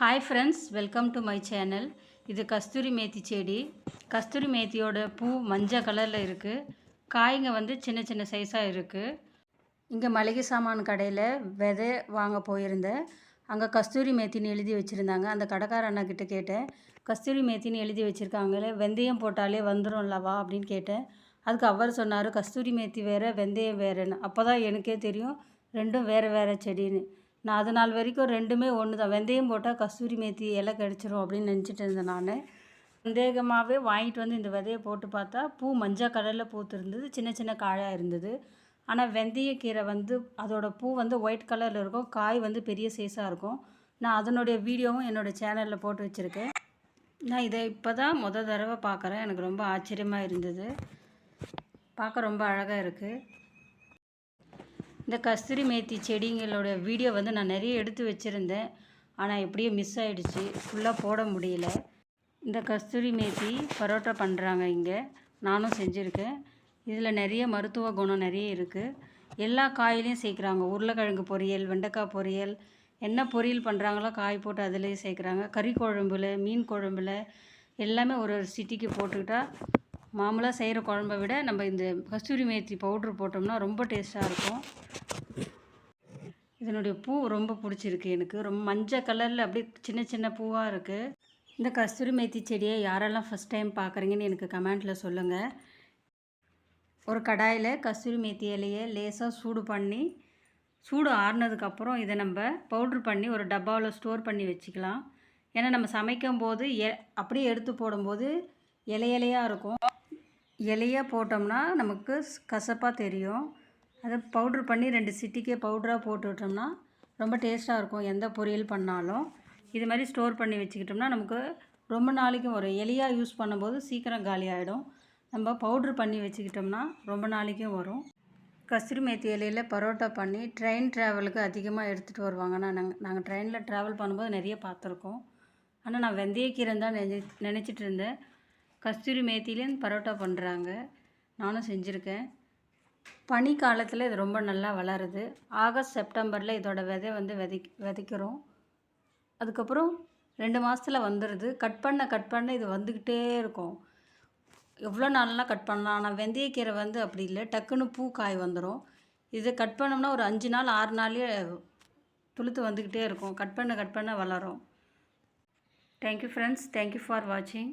Hi friends welcome to my channel இது கஸ்தூரி மேத்தி செடி. கஸ்தூரி மேத்தியோட பூ மஞ்சள் கலரில் இருக்குது காய்ங்க வந்து சின்ன சின்ன சைஸாக இருக்குது இங்கே மளிகை சாமான் கடையில் விதை வாங்க போயிருந்தேன். அங்கே கஸ்தூரி மேத்தின்னு எழுதி வச்சுருந்தாங்க. அந்த கடைக்கார அண்ணாக்கிட்ட கேட்டேன். கஸ்தூரி மேத்தின்னு எழுதி வச்சுருக்காங்களே வெந்தயம் போட்டாலே வந்துடும்லவா அப்படின்னு கேட்டேன். அதுக்கு அவர் சொன்னார் கஸ்தூரி மேத்தி வேறு வெந்தயம் வேறுன்னு. அப்போ தான் எனக்கே தெரியும் ரெண்டும் வேறு வேறு செடின்னு. நான் அது நாள் வரைக்கும் ரெண்டுமே ஒன்று தான் வெந்தயம் போட்டால் கஸ்தூரி மேத்தி இலை கிடச்சிரும் அப்படின்னு நினச்சிட்டு இருந்தேன் நான். சந்தேகமாகவே வாங்கிட்டு வந்து இந்த விதையை போட்டு பார்த்தா பூ மஞ்சள் கலரில் பூத்திருந்தது. சின்ன சின்ன காயாக இருந்தது. ஆனால் வெந்தயக்கீரை வந்து அதோடய பூ வந்து ஒயிட் கலரில் இருக்கும். காய் வந்து பெரிய சைஸாக இருக்கும். நான் அதனுடைய வீடியோவும் என்னோடய சேனலில் போட்டு வச்சுருக்கேன். நான் இதை இப்போ தான் முத தடவை பார்க்குறேன். எனக்கு ரொம்ப ஆச்சரியமாக இருந்தது. பார்க்க ரொம்ப அழகாக இருக்குது இந்த கஸ்தூரி மேத்தி செடிங்களோட வீடியோ வந்து நான் நிறைய எடுத்து வச்சுருந்தேன். ஆனால் எப்படியோ மிஸ் ஆகிடுச்சு ஃபுல்லாக போட முடியல. இந்த கஸ்தூரி மேத்தி பரோட்டா பண்ணுறாங்க இங்கே. நானும் செஞ்சுருக்கேன். இதில் நிறைய மருத்துவ குணம் நிறைய இருக்குது எல்லா காயிலையும் சேர்க்குறாங்க. உருளைக்கிழங்கு பொரியல் வெண்டைக்காய் பொரியல் என்ன பொரியல் பண்ணுறாங்களோ காய் போட்டு அதுலேயும் சேர்க்குறாங்க. கறி குழம்புல மீன் குழம்புல எல்லாமே ஒரு ஒரு சிட்டிக்கு போட்டுக்கிட்டால் மாமூலாக செய்கிற குழம்ப விட நம்ம இந்த கஸ்தூரி மேத்தி பவுட்ரு போட்டோம்னா ரொம்ப டேஸ்ட்டாக இருக்கும். இதனுடைய பூ ரொம்ப பிடிச்சிருக்கு எனக்கு. ரொம்ப மஞ்சள் கலரில் அப்படியே சின்ன சின்ன பூவாக இருக்குது இந்த கஸ்தூரி மேத்தி செடியை யாரெல்லாம் ஃபஸ்ட் டைம் பார்க்குறீங்கன்னு எனக்கு கமெண்ட்டில் சொல்லுங்கள் ஒரு கடாயில் கஸ்தூரி மேத்தி இலையை லேசாக சூடு பண்ணி சூடு ஆறுனதுக்கப்புறம் இதை நம்ம பவுட்ரு பண்ணி ஒரு டப்பாவில் ஸ்டோர் பண்ணி வச்சுக்கலாம். ஏன்னா நம்ம சமைக்கும் போது எ அப்படியே எடுத்து போடும்போது இலையிலையாக இருக்கும். இலையாக போட்டோம்னா நமக்கு கசப்பாக தெரியும். அதை பவுட்ரு பண்ணி ரெண்டு சிட்டிக்கே பவுட்ராக போட்டு விட்டோம்னா ரொம்ப டேஸ்ட்டாக இருக்கும் எந்த பொரியல் பண்ணாலும். இது மாதிரி ஸ்டோர் பண்ணி வச்சுக்கிட்டோம்னா நமக்கு ரொம்ப நாளைக்கும் வரும். எலியாக யூஸ் பண்ணும்போது சீக்கிரம் காலி ஆகிடும் நம்ம பவுட்ரு பண்ணி வச்சுக்கிட்டோம்னா ரொம்ப நாளைக்கும் வரும். கஸ்தூரி மேத்தி இலையில் பரோட்டா பண்ணி ட்ரெயின் ட்ராவலுக்கு அதிகமாக எடுத்துகிட்டு வருவாங்கன்னா நாங்கள் நாங்கள் ட்ரெயினில் ட்ராவல் பண்ணும்போது நிறைய பார்த்துருக்கோம். ஆனால் நான் வெந்தயக்கீரை தான் நினை நினச்சிட்டு இருந்தேன். கஸ்தூரி மேத்திலேயும் பரோட்டா பண்ணுறாங்க நானும் செஞ்சுருக்கேன். பனி காலத்தில் இது ரொம்ப நல்லா வளருது. ஆகஸ்ட் செப்டம்பரில் இதோட விதை வந்து விதை விதைக்கிறோம். அதுக்கப்புறம் ரெண்டு மாதத்தில் வந்துடுது கட் பண்ண கட் பண்ண இது வந்துக்கிட்டே இருக்கும். எவ்வளோ நாள்லாம் கட் பண்ணலாம். ஆனால் வெந்தயக்கீரை வந்து அப்படி இல்லை. டக்குன்னு பூ காய் வந்துடும் இதை கட் பண்ணோம்னா ஒரு அஞ்சு நாள் ஆறு நாள்லேயே துளுத்து வந்துக்கிட்டே இருக்கும். கட் பண்ண கட் பண்ண வளரும். தேங்க்யூ ஃப்ரெண்ட்ஸ் தேங்க்யூ ஃபார் வாட்சிங்